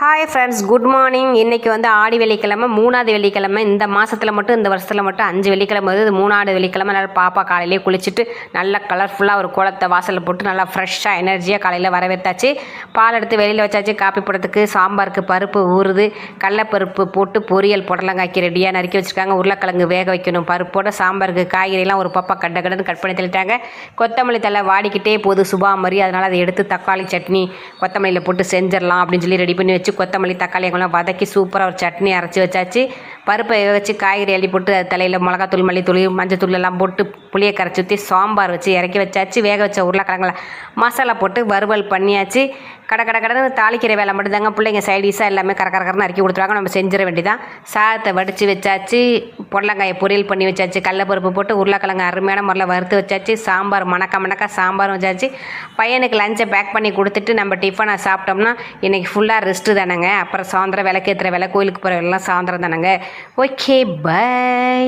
Hi friends good morning இன்றைக்கி வந்து ஆடி வெள்ளிக்கிழமை மூணாவது வெள்ளிக்கிழமை. இந்த மாதத்தில் மட்டும் இந்த வருஷத்தில் மட்டும் அஞ்சு வெள்ளிக்கிழமை வருது. மூணாவது வெள்ளிக்கிழமை. நல்லா பாப்பா காலையிலே குளிச்சுட்டு நல்லா கலர்ஃபுல்லாக ஒரு கோலத்தை வாசலில் போட்டு நல்லா ஃப்ரெஷ்ஷாக எனர்ஜியாக காலையில் வரவேற்றாச்சு. பால் எடுத்து வெளியில் வச்சாச்சு. காப்பி போடுறதுக்கு சாம்பாருக்கு பருப்பு ஊறுது. கடலப்பருப்பு போட்டு பொரியல் புடலங்காய்க்கு ரெடியாக நறுக்கி வச்சுருக்காங்க. உருளைக்கிழங்கு வேக வைக்கணும். பருப்போட சாம்பாருக்கு காய்கறிலாம் ஒரு பப்பா கட்ட கடன்னு கட் பண்ணி தள்ளிட்டாங்க. கொத்தமல்லி தலை வாடிக்கிட்டே போகுது சுபா மாதிரி அதனால் அதை எடுத்து தக்காளி சட்னி கொத்தமல்லியில் போட்டு செஞ்சிடலாம் அப்படின்னு சொல்லி ரெடி பண்ணி வச்சு கொத்தமல்லி தக்காளி எல்லாம் வதக்கி சூப்பராக ஒரு சட்னி அரைச்சி வச்சாச்சு. பருப்பை வச்சு காய்கறி அள்ளி போட்டு அது தலையில் மிளகாத்தூள் மல்லித்தூள் மஞ்சத்தூள் எல்லாம் போட்டு புளியை கரைச்சி ஊற்றி சாம்பார் வச்சு இறக்கி வச்சாச்சு. வேக வச்ச உருளைக்கிழங்குல மசாலா போட்டு வறுவல் பண்ணியாச்சு. கடை கடை கடன்னு தாளிக்கிற வேலை மட்டும்தாங்க. பிள்ளைங்க சைடிஷாக எல்லாமே கர கரன்னு அரைக்கி கொடுத்துருவாங்க. நம்ம செஞ்சிட வேண்டியதான் சாதத்தை வடித்து வச்சாச்சு பொடலங்காயை பொரியல் பண்ணி வச்சாச்சு கடலப்பருப்பு போட்டு உருளைக்கிழங்கு அருமையான முறையில் வறுத்து வச்சாச்சு சாம்பார் மணக்க மணக்க சாம்பார் வச்சாச்சு. பையனுக்கு லஞ்சை பேக் பண்ணி கொடுத்துட்டு நம்ம டிஃபனை சாப்பிட்டோம்னா இன்றைக்கி ஃபுல்லாக ரெஸ்ட்டு தானேங்க. அப்புறம் சாயந்தரம் விளக்கேற்றுற வேலை கோயிலுக்கு போகிற வேலைலாம் சாயந்தரம் தானேங்க. Okay bye